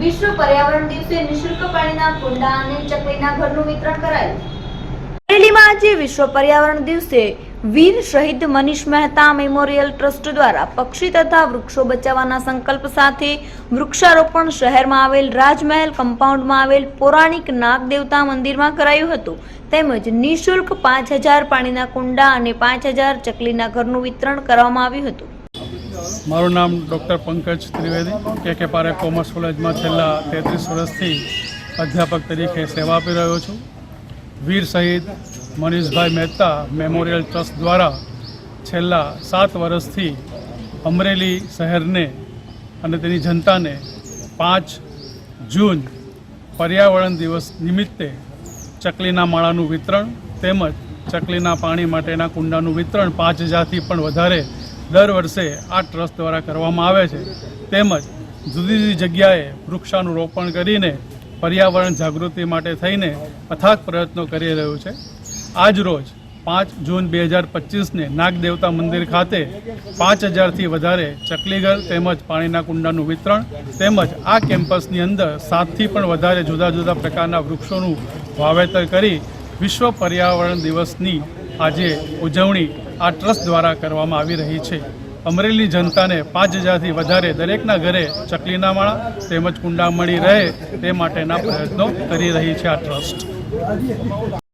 વિશ્વ પર્યાવરણ દિવસે નિઃશુલ્ક પાણીના કુંડા અને ચકલીના ઘરનું વિતરણ કરાયું. અમરેલીમાં આજે વિશ્વ પર્યાવરણ દિવસે વીર શહીદ મનીષ મહેતા મેમોરિયલ ટ્રસ્ટ દ્વારા પક્ષી તથા વૃક્ષો બચાવવાના સંકલ્પ સાથે વૃક્ષારોપણ શહેરમાં આવેલ રાજમહેલ કમ્પાઉન્ડમાં આવેલ પૌરાણિક નાગ દેવતા મંદિરમાં કરાયું હતું. તેમજ નિઃશુલ્ક પાંચ હજાર પાણીના કુંડા અને પાંચ હજાર ચકલીના ઘરનું વિતરણ કરવામાં આવ્યું હતું. મારું નામ ડૉક્ટર પંકજ ત્રિવેદી, કે કે પારે કોમર્સ કોલેજમાં છેલ્લા તેત્રીસ વર્ષથી અધ્યાપક તરીકે સેવા આપી રહ્યો છું. વીર શહીદ મનીષભાઈ મહેતા મેમોરિયલ ટ્રસ્ટ દ્વારા છેલ્લા સાત વર્ષથી અમરેલી શહેરને અને તેની જનતાને પાંચ જૂન પર્યાવરણ દિવસ નિમિત્તે ચકલીના માળાનું વિતરણ તેમજ ચકલીના પાણી માટેના કુંડાનું વિતરણ પાંચ હજારથી પણ વધારે દર વર્ષે આ ટ્રસ્ટ દ્વારા કરવામાં આવે છે. તેમજ જુદી જુદી જગ્યાએ વૃક્ષાનું રોપણ કરીને પર્યાવરણ જાગૃતિ માટે થઈને અથાગ પ્રયત્નો કરી રહ્યું છે. આજ રોજ પાંચ જૂન બે હજાર પચીસને નાગદેવતા મંદિર ખાતે પાંચ હજારથી વધારે ચકલીઘર તેમજ પાણીના કુંડાનું વિતરણ તેમજ આ કેમ્પસની અંદર સાતથી પણ વધારે જુદા જુદા પ્રકારના વૃક્ષોનું વાવેતર કરી વિશ્વ પર્યાવરણ દિવસની આજે ઉજવણી આ ટ્રસ્ટ દ્વારા કરવામાં આવી રહી છે. અમરેલી જનતાને પાંચ હજારથી વધારે દરેકના ઘરે ચકલીના માળા તેમજ કુંડા મળી રહે તે માટેના પ્રયત્નો કરી રહી છે આ ટ્રસ્ટ.